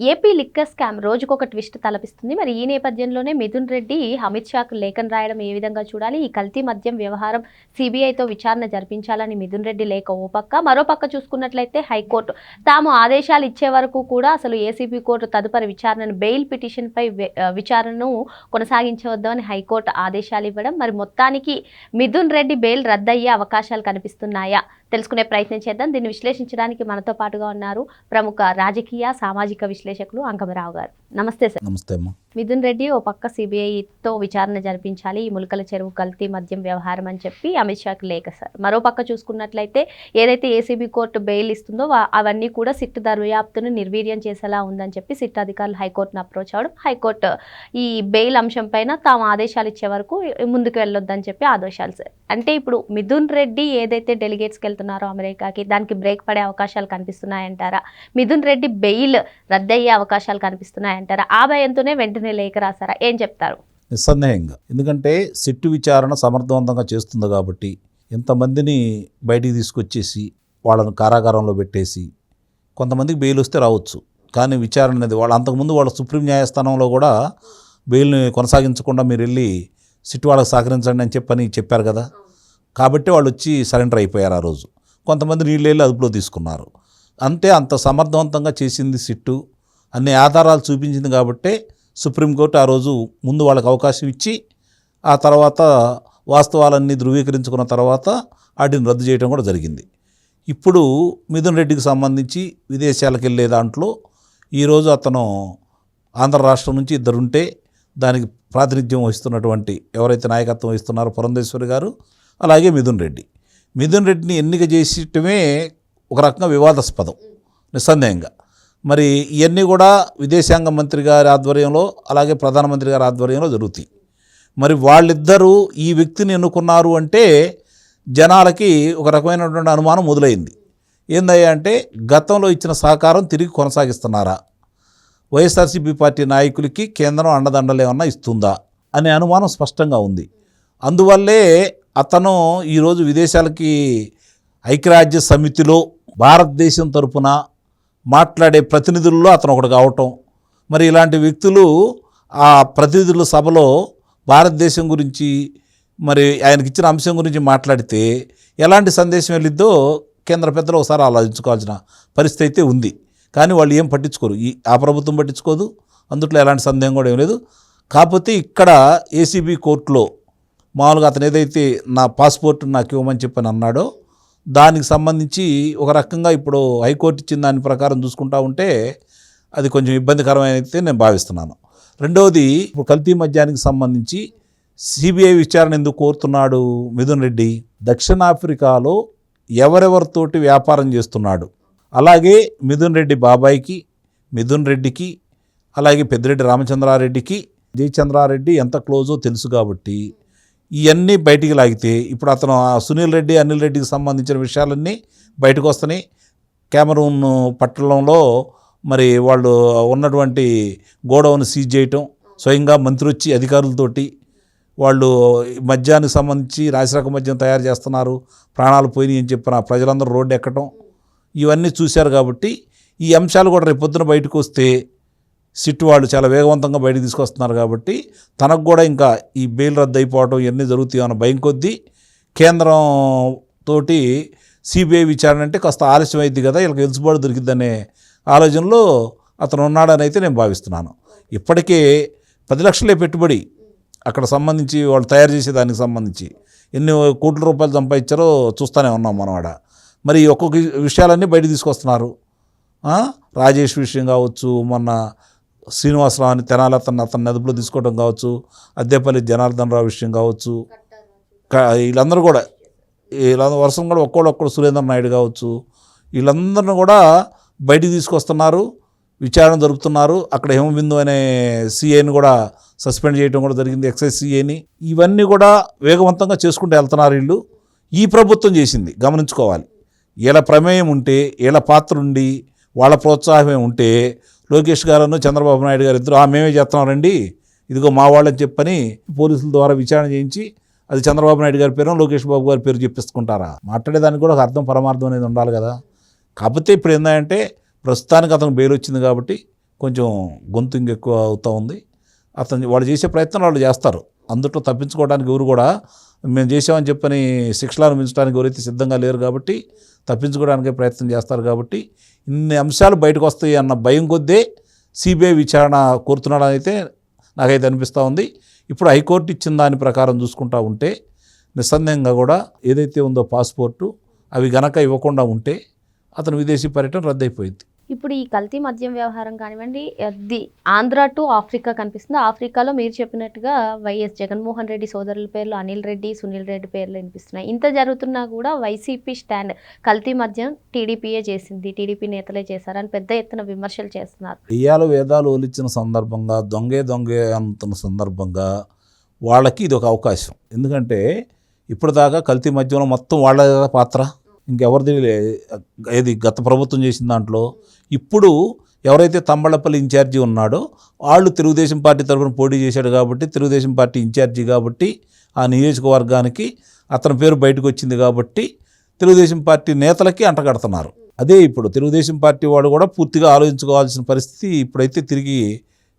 AP liquor scam రోజుకొక twist తలపిస్తుంది. మరి ఈ నేపథ్యంలోనే మిథున్ రెడ్డి అమిత్ షాకు లేఖను రాయడం ఏ విధంగా చూడాలి? ఈ కల్తీ మద్యం వ్యవహారం సిబిఐతో విచారణ జరిపించాలని మిథున్ రెడ్డి లేఖ ఓ పక్క. మరో పక్క చూసుకున్నట్లయితే హైకోర్టు తాము ఆదేశాలు ఇచ్చే వరకు కూడా అసలు ఏసీబీ కోర్టు తదుపరి విచారణను బెయిల్ పిటిషన్పై విచారణను కొనసాగించవద్దని హైకోర్టు ఆదేశాలు ఇవ్వడం. మరి మొత్తానికి మిథున్ రెడ్డి బెయిల్ రద్దయ్యే అవకాశాలు కనిపిస్తున్నాయా? తెలుసుకునే ప్రయత్నం చేద్దాం. దీన్ని విశ్లేషించడానికి మనతో పాటుగా ఉన్నారు ప్రముఖ రాజకీయ సామాజిక విశ్లేషకులు అంకమరావు గారు. నమస్తే సార్. నమస్తే మిథున్ రెడ్డి ఓ పక్క సిబిఐతో విచారణ జరిపించాలి ఈ ములకల చెరువు కల్తీ మద్యం వ్యవహారం అని చెప్పి అమిత్ షాకి లేఖ సార్. మరో పక్క చూసుకున్నట్లయితే ఏదైతే ఏసీబీ కోర్టు బెయిల్ ఇస్తుందో అవన్నీ కూడా సిట్ దర్యాప్తును నిర్వీర్యం చేసేలా ఉందని చెప్పి సిట్ అధికారులు హైకోర్టును అప్రోచ్ అవ్వడం హైకోర్టు ఈ బెయిల్ అంశం పైన తాము ఆదేశాలు ఇచ్చే వరకు ముందుకు వెళ్ళొద్దని చెప్పి ఆదేశాలు సార్. అంటే ఇప్పుడు మిథున్ రెడ్డి ఏదైతే డెలిగేట్స్కి వెళ్తున్నారో అమెరికాకి దానికి బ్రేక్ పడే అవకాశాలు కనిపిస్తున్నాయంటారా? మిథున్ రెడ్డి బెయిల్ రద్దయ్యే అవకాశాలు కనిపిస్తున్నాయంటారా? ఆ భయంతోనే వెంటనే లేఖ రాశారా? ఏం చెప్తారు? నిస్సందేహంగా. ఎందుకంటే సిట్టు విచారణ సమర్థవంతంగా చేస్తుంది కాబట్టి ఇంతమందిని బయటికి తీసుకొచ్చేసి వాళ్ళను కారాగారంలో పెట్టేసి కొంతమందికి బెయిల్ వస్తే రావచ్చు. కానీ విచారణ అనేది వాళ్ళు అంతకుముందు వాళ్ళ సుప్రీం న్యాయస్థానంలో కూడా బెయిల్ని కొనసాగించకుండా మీరు వెళ్ళి సిట్టు వాళ్ళకి సహకరించండి అని చెప్పని చెప్పారు కదా. కాబట్టి వాళ్ళు వచ్చి సరెండర్ అయిపోయారు ఆ రోజు. కొంతమంది నీళ్ళు వెళ్ళి అదుపులో తీసుకున్నారు. అంతే అంత సమర్థవంతంగా చేసింది సిట్టు. అన్ని ఆధారాలు చూపించింది కాబట్టే సుప్రీంకోర్టు ఆ రోజు ముందు వాళ్ళకి అవకాశం ఇచ్చి ఆ తర్వాత వాస్తవాలన్నీ ధృవీకరించుకున్న తర్వాత వాటిని రద్దు చేయడం కూడా జరిగింది. ఇప్పుడు మిథున్ రెడ్డికి సంబంధించి విదేశాలకు వెళ్ళే దాంట్లో ఈరోజు అతను ఆంధ్ర రాష్ట్రం నుంచి ఇద్దరుంటే దానికి ప్రాతినిధ్యం వహిస్తున్నటువంటి ఎవరైతే నాయకత్వం వహిస్తున్నారో పురంధేశ్వరి గారు అలాగే మిథున్ రెడ్డి. మిథున్ రెడ్డిని ఎన్నిక చేసటమే ఒక రకంగా వివాదాస్పదం నిస్సందేహంగా. మరి ఇవన్నీ కూడా విదేశాంగ మంత్రి గారి ఆధ్వర్యంలో అలాగే ప్రధానమంత్రి గారి ఆధ్వర్యంలో జరుగుతాయి. మరి వాళ్ళిద్దరూ ఈ వ్యక్తిని ఎన్నుకున్నారు అంటే జనాలకి ఒక రకమైనటువంటి అనుమానం మొదలైంది. ఏందయ్యా అంటే గతంలో ఇచ్చిన సహకారం తిరిగి కొనసాగిస్తున్నారా? వైఎస్ఆర్సీపీ పార్టీ నాయకులకి కేంద్రం అండదండలేమన్నా ఇస్తుందా అనే అనుమానం స్పష్టంగా ఉంది. అందువల్లే అతను ఈరోజు విదేశాలకి ఐక్యరాజ్య సమితిలో భారతదేశం తరపున మాట్లాడే ప్రతినిధుల్లో అతను ఒకడు కావటం. మరి ఇలాంటి వ్యక్తులు ఆ ప్రతినిధుల సభలో భారతదేశం గురించి మరి ఆయనకి ఇచ్చిన అంశం గురించి మాట్లాడితే ఎలాంటి సందేశం వెళ్ళిద్దో కేంద్ర పెద్దలు ఒకసారి ఆలోచించుకోవాల్సిన పరిస్థితి అయితే ఉంది. కానీ వాళ్ళు ఏం పట్టించుకోరు. ఈ ఆ ప్రభుత్వం పట్టించుకోదు. అందుట్లో ఎలాంటి సందేహం కూడా ఏం లేదు. కాకపోతే ఇక్కడ ఏసీబీ కోర్టులో మామూలుగా అతను ఏదైతే నా పాస్పోర్ట్ నాకు ఇవ్వమని చెప్పని అన్నాడో దానికి సంబంధించి ఒక రకంగా ఇప్పుడు హైకోర్టు ఇచ్చిన దాని ప్రకారం చూసుకుంటా ఉంటే అది కొంచెం ఇబ్బందికరమైన అయితే నేను భావిస్తున్నాను. రెండవది ఇప్పుడు కల్తీ మద్యానికి సంబంధించి సిబిఐ విచారణ ఎందుకు కోరుతున్నాడు మిథున్ రెడ్డి? దక్షిణాఫ్రికాలో ఎవరెవరితోటి వ్యాపారం చేస్తున్నాడు? అలాగే మిథున్ రెడ్డి బాబాయికి మిథున్ రెడ్డికి అలాగే పెద్దిరెడ్డి రామచంద్రారెడ్డికి జయచంద్రారెడ్డి ఎంత క్లోజో తెలుసు కాబట్టి ఇవన్నీ బయటికి లాగితే ఇప్పుడు అతను ఆ సునీల్ రెడ్డి అనిల్ రెడ్డికి సంబంధించిన విషయాలన్నీ బయటకు వస్తున్నాయి కెమెరూన్ పట్టణంలో మరి వాళ్ళు ఉన్నటువంటి గోడౌన్ సీజ్ చేయటం స్వయంగా మంత్రి వచ్చి అధికారులతోటి వాళ్ళు మద్యానికి సంబంధించి రాశిరక మద్యం తయారు చేస్తున్నారు ప్రాణాలు పోయినాయి అని చెప్పిన ప్రజలందరూ రోడ్డు ఎక్కటం ఇవన్నీ చూశారు కాబట్టి ఈ అంశాలు కూడా రేపొద్దున బయటకు వస్తే సిట్ వాళ్ళు చాలా వేగవంతంగా బయటకు తీసుకొస్తున్నారు కాబట్టి తనకు కూడా ఇంకా ఈ బెయిల్ రద్దు అయిపోవడం ఇవన్నీ జరుగుతాయి అన్న భయం కొద్దీ కేంద్రం తోటి సిబిఐ విచారణ అంటే కాస్త ఆలస్యం అయింది కదా వీళ్ళకి వెలుసుబాటు దొరికిద్దనే ఆలోచనలో అతను ఉన్నాడని అయితే నేను భావిస్తున్నాను. ఇప్పటికే పది లక్షలే పెట్టుబడి అక్కడ సంబంధించి వాళ్ళు తయారు చేసే దానికి సంబంధించి ఎన్ని కోట్ల రూపాయలు సంపాదించారో చూస్తూనే ఉన్నాం మనం ఆడ. మరి ఈ ఒక్కొక్క విషయాలన్నీ బయట తీసుకొస్తున్నారు. రాజేష్ విషయం కావచ్చు మొన్న శ్రీనివాసరావు అని తెనాలి అతను అతన్ని అదుపులో తీసుకోవడం కావచ్చు అద్దెపల్లి జనార్దన్ రావు విషయం కావచ్చు వీళ్ళందరూ కూడా వీళ్ళందరూ వర్షం కూడా ఒక్కోళ్ళు ఒక్కడు సురేంద్ర నాయుడు కావచ్చు వీళ్ళందరిని కూడా బయటికి తీసుకొస్తున్నారు విచారణ జరుపుతున్నారు. అక్కడ హేమబిందు అనే సీఏని కూడా సస్పెండ్ చేయడం కూడా జరిగింది ఎక్సైజ్ సీఏని. ఇవన్నీ కూడా వేగవంతంగా చేసుకుంటూ వెళ్తున్నారు వీళ్ళు. ఈ ప్రభుత్వం చేసింది గమనించుకోవాలి. వీళ్ళ ప్రమేయం ఉంటే వీళ్ళ పాత్ర ఉండి వాళ్ళ ప్రోత్సాహమే ఉంటే లోకేష్ గారు చంద్రబాబు నాయుడు గారు ఇద్దరు "ఆ, మేమే చేస్తున్నారండి ఇదిగో మా వాళ్ళని చెప్పని పోలీసుల ద్వారా విచారణ చేయించి అది చంద్రబాబు నాయుడు గారి పేరు లోకేష్ బాబు గారి పేరు చెప్పిస్తుంటారా మాట్లాడేదానికి కూడా ఒక అర్థం పరమార్థం అనేది ఉండాలి కదా. కాకపోతే ఇప్పుడు ఏంటంటే ప్రస్తుతానికి అతను బెయిల్ వచ్చింది కాబట్టి కొంచెం గొంతు ఇంకెక్కువ అవుతూ ఉంది. అతను వాళ్ళు చేసే ప్రయత్నం వాళ్ళు చేస్తారు. అందుట్లో తప్పించుకోవడానికి ఎవరు కూడా మేము చేసామని చెప్పని శిక్షలు అనుభవించడానికి ఎవరైతే సిద్ధంగా లేరు కాబట్టి తప్పించుకోవడానికే ప్రయత్నం చేస్తారు కాబట్టి ఇన్ని అంశాలు బయటకు వస్తాయి అన్న భయం కొద్దే సిబిఐ విచారణ కోరుతున్నాడని అయితే నాకైతే అనిపిస్తూ ఉంది. ఇప్పుడు హైకోర్టు ఇచ్చిన దాని ప్రకారం చూసుకుంటా ఉంటే నిస్సందేహంగా కూడా ఏదైతే ఉందో పాస్పోర్టు అవి గనక ఇవ్వకుండా ఉంటే అతను విదేశీ పర్యటన రద్దయిపోయింది. ఇప్పుడు ఈ కల్తీ మద్యం వ్యవహారం కానివ్వండి అది ఆంధ్ర టు ఆఫ్రికా కనిపిస్తుంది. ఆఫ్రికాలో మీరు చెప్పినట్టుగా వైఎస్ జగన్మోహన్ రెడ్డి సోదరుల పేర్లు అనిల్ రెడ్డి సునీల్ రెడ్డి పేర్లు వినిపిస్తున్నాయి. ఇంత జరుగుతున్నా కూడా వైసీపీ స్టాండ్ కల్తీ మద్యం టీడీపీయే చేసింది. టీడీపీ నేతలే చేశారని పెద్ద ఎత్తున విమర్శలు చేస్తున్నారు. దెయ్యాలు వేదాలు ఒలిచిన సందర్భంగా దొంగే దొంగే అమ్ముతున్న సందర్భంగా వాళ్ళకి ఇది ఒక అవకాశం. ఎందుకంటే ఇప్పుడు దాకా కల్తీ మద్యంలో మొత్తం వాళ్ళ పాత్ర? ఇంకెవరిది ఏది గత ప్రభుత్వం చేసిన దాంట్లో ఇప్పుడు ఎవరైతే తంబళ్ళపల్లి ఇన్ఛార్జి ఉన్నాడో వాళ్ళు తెలుగుదేశం పార్టీ తరఫున పోటీ చేశాడు కాబట్టి తెలుగుదేశం పార్టీ ఇన్ఛార్జి కాబట్టి ఆ నియోజకవర్గానికి అతని పేరు బయటకు వచ్చింది కాబట్టి తెలుగుదేశం పార్టీ నేతలకి అంటగడుతున్నారు. అదే ఇప్పుడు తెలుగుదేశం పార్టీ వాడు కూడా పూర్తిగా ఆలోచించుకోవాల్సిన పరిస్థితి ఇప్పుడైతే తిరిగి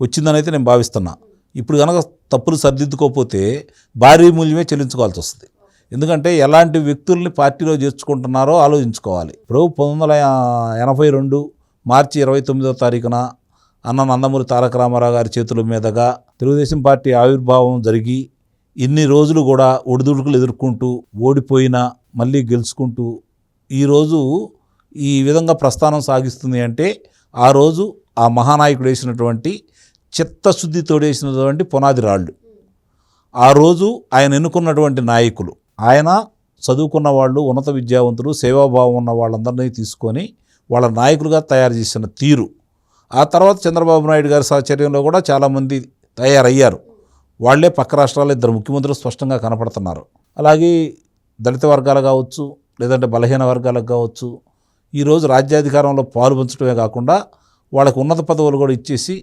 వచ్చిందని అయితే నేను భావిస్తున్నా. ఇప్పుడు కనుక తప్పులు సరిదిద్దుకోకపోతే భారీ మూల్యమే చెల్లించుకోవాల్సి వస్తుంది. ఎందుకంటే ఎలాంటి వ్యక్తుల్ని పార్టీలో చేర్చుకుంటున్నారో ఆలోచించుకోవాలి. ఇప్పుడు పంతొమ్మిది వందల ఎనభై రెండు మార్చి ఇరవై తొమ్మిదో తారీఖున అన్న నందమూరి తారక రామారావు గారి చేతుల మీదుగా తెలుగుదేశం పార్టీ ఆవిర్భావం జరిగి ఇన్ని రోజులు కూడా ఒడిదుడుకులు ఎదుర్కొంటూ ఓడిపోయినా మళ్ళీ గెలుచుకుంటూ ఈరోజు ఈ విధంగా ప్రస్థానం సాగిస్తుంది అంటే ఆ రోజు ఆ మహానాయకుడు వేసినటువంటి చిత్తశుద్ధితోడేసినటువంటి పునాది రాళ్ళు. ఆ రోజు ఆయన ఎన్నుకున్నటువంటి నాయకులు ఆయన చదువుకున్న వాళ్ళు ఉన్నత విద్యావంతులు సేవాభావం ఉన్న వాళ్ళందరినీ తీసుకొని వాళ్ళ నాయకులుగా తయారు చేసిన తీరు. ఆ తర్వాత చంద్రబాబు నాయుడు గారి సాచర్యంలో కూడా చాలామంది తయారయ్యారు. వాళ్ళే పక్క రాష్ట్రాల్లో ఇద్దరు ముఖ్యమంత్రులు స్పష్టంగా కనపడుతున్నారు. అలాగే దళిత వర్గాలు కావచ్చు లేదంటే బలహీన వర్గాలకు కావచ్చు ఈరోజు రాజ్యాధికారంలో పాల్పంచడమే కాకుండా వాళ్ళకు ఉన్నత పదవులు కూడా ఇచ్చేసి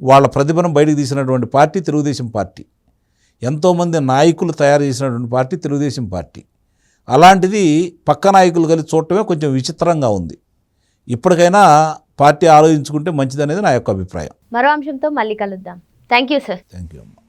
వాళ్ళ ప్రతిభను బయటకు తీసినటువంటి పార్టీ తెలుగుదేశం పార్టీ. ఎంతోమంది నాయకులు తయారు చేసినటువంటి పార్టీ తెలుగుదేశం పార్టీ. అలాంటిది పక్క నాయకులు కలిసి చూడటమే కొంచెం విచిత్రంగా ఉంది. ఇప్పటికైనా పార్టీ ఆలోచించుకుంటే మంచిదనేది నా యొక్క అభిప్రాయం. మరో అంశంతో మళ్ళీ కలుద్దాం. Thank you sir. Thank you అమ్మా.